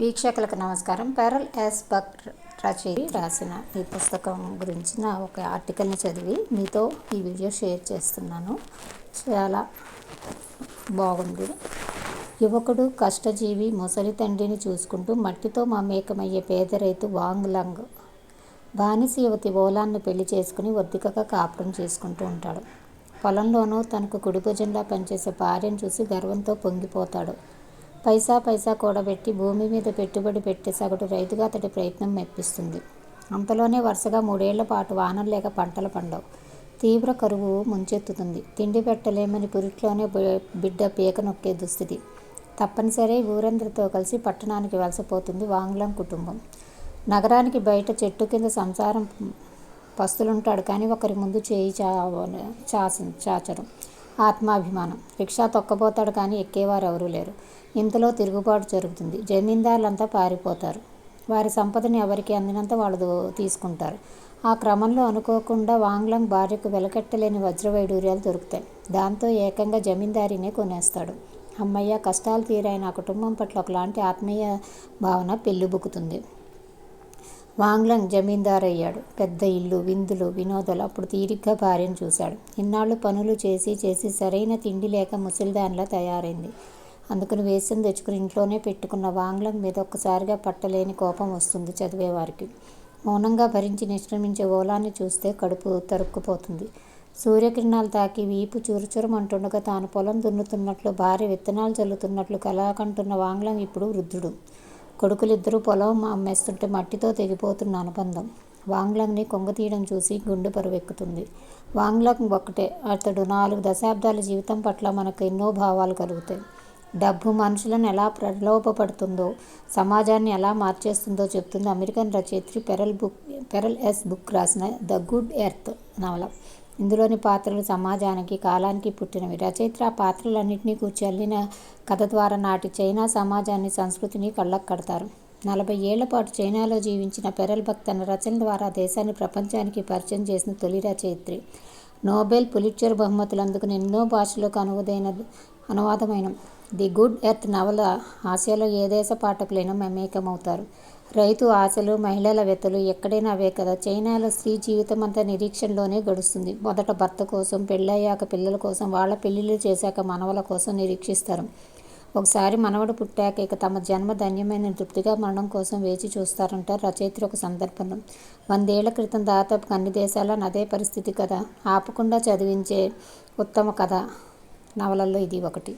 వీక్షకులకు నమస్కారం. Pearl S. బక్ రచయి రాసిన ఈ పుస్తకం గురించి నా ఒక ఆర్టికల్ని చదివి మీతో ఈ వీడియో షేర్ చేస్తున్నాను. చాలా బాగుంది. యువకుడు కష్టజీవి ముసలి తండ్రిని చూసుకుంటూ మట్టితో మమేకమయ్యే పేద రైతు వాంగ్ లంగ్. బానిస యువతి ఓలాన్ని పెళ్ళి చేసుకుని ఒద్దికగా కాపురం చేసుకుంటూ ఉంటాడు. పొలంలోనూ తనకు కుడిభుజంలా పనిచేసే భార్యను చూసి గర్వంతో పొంగిపోతాడు. పైసా పైసా కూడబెట్టి భూమి మీద పెట్టుబడి పెట్టే సగటు రైతుగా అతడి ప్రయత్నం మెప్పిస్తుంది. అంతలోనే వరుసగా మూడేళ్ళ పాటు వానలు లేక పంటలు పండవు. తీవ్ర కరువు ముంచెత్తుతుంది. తిండి పెట్టలేమని పురిట్లోనే బిడ్డ పీక నొక్కే దుస్థితి. తప్పనిసరి ఊరందరితో కలిసి పట్టణానికి వలసపోతుంది వాంగ్లం కుటుంబం. నగరానికి బయట చెట్టు కింద సంసారం పస్తులుంటాడు కానీ ఒకరి ముందు చేయి చా చాచడం ఆత్మాభిమానం. రిక్షా తొక్కబోతాడు కానీ ఎక్కేవారు ఎవరూ లేరు. ఇంతలో తిరుగుబాటు జరుగుతుంది. జమీందారులంతా పారిపోతారు. వారి సంపదని ఎవరికి అందినంత వాళ్ళు తీసుకుంటారు. ఆ క్రమంలో అనుకోకుండా వాంగ్లం భార్యకు వెలకట్టలేని వజ్రవైడూర్యాలు దొరుకుతాయి. దాంతో ఏకంగా జమీందారీనే కొనేస్తాడు. అమ్మయ్య కష్టాలు తీరైన ఆ కుటుంబం పట్ల ఒకలాంటి ఆత్మీయ భావన పెళ్ళిబుక్కుతుంది వాంగ్లంగ్ జమీందారయ్యాడు. పెద్ద ఇల్లు విందులు వినోదాలు అప్పుడు తీరిగ్గా భార్యను చూశాడు. ఇన్నాళ్ళు పనులు చేసి చేసి సరైన తిండి లేక ముసలిదానిలా తయారైంది. అందుకని వేసం తెచ్చుకుని ఇంట్లోనే పెట్టుకున్న వాంగ్లం మీద ఒక్కసారిగా పట్టలేని కోపం వస్తుంది చదివేవారికి మౌనంగా భరించి నిష్క్రమించే ఓలాన్ని చూస్తే కడుపు తరుక్కుపోతుంది. సూర్యకిరణాలు తాకి వీపు చురుచురమంటుండగా తాను పొలం దున్నుతున్నట్లు భార్య విత్తనాలు చల్లుతున్నట్లు కలాకంటున్న వాంగ్లం ఇప్పుడు వృద్ధుడు. కొడుకులిద్దరూ పొలం అమ్మేస్తుంటే మట్టితో తెగిపోతున్న అనుబంధం. వాంగ్లాంగ్ని కొంగతీయడం చూసి గుండె పరువెక్కుతుంది. వాంగ్లాంగ్ ఒక్కటే. అతడు నాలుగు దశాబ్దాల జీవితం పట్ల మనకు ఎన్నో భావాలు కలుగుతాయి. డబ్బు మనుషులను ఎలా ప్రలోభపడుతుందో సమాజాన్ని ఎలా మార్చేస్తుందో చెప్తుంది అమెరికన్ రచయిత్రి Pearl Buck Pearl S Buck రాసిన ద గుడ్ ఎర్త్ నవల. ఇందులోని పాత్రలు సమాజానికి కాలానికి పుట్టినవి. రచయిత ఆ పాత్రలన్నింటినీ కూర్చల్లిన కథ ద్వారా నాటి చైనా సమాజాన్ని సంస్కృతిని కళ్ళకు కడతారు. నలభై ఏళ్ళ పాటు చైనాలో జీవించిన పెరల్ బక్ తన రచన ద్వారా దేశాన్ని ప్రపంచానికి పరిచయం చేసిన తొలి రచయిత్రి. నోబెల్ పులిట్చర్ బహుమతులు అందుకుని ఎన్నో భాషలకు అనువదైన అనువాదమైన ది గుడ్ ఎర్త్ నవల ఆసియాలో ఏ దేశ పాఠకులైనా మమేకమవుతారు. రైతు ఆశలు మహిళల వెతలు ఎక్కడైనా అవే కదా. చైనాలో స్త్రీ జీవితం అంతా నిరీక్షణలోనే గడుస్తుంది. మొదట భర్త కోసం పెళ్ళయ్యాక పిల్లల కోసం వాళ్ళ పెళ్ళిళ్ళు చేశాక మనవల కోసం నిరీక్షిస్తారు. ఒకసారి మనవడు పుట్టాక ఇక తమ జన్మ ధన్యమైన తృప్తిగా మరణం కోసం వేచి చూస్తారంటారు రచయిత్రి ఒక సందర్భంలో. వందేళ్ళ క్రితం దాదాపు అన్ని దేశాల అదే పరిస్థితి కదా. ఆపకుండా చదివించే ఉత్తమ కథ నవలల్లో ఇది ఒకటి.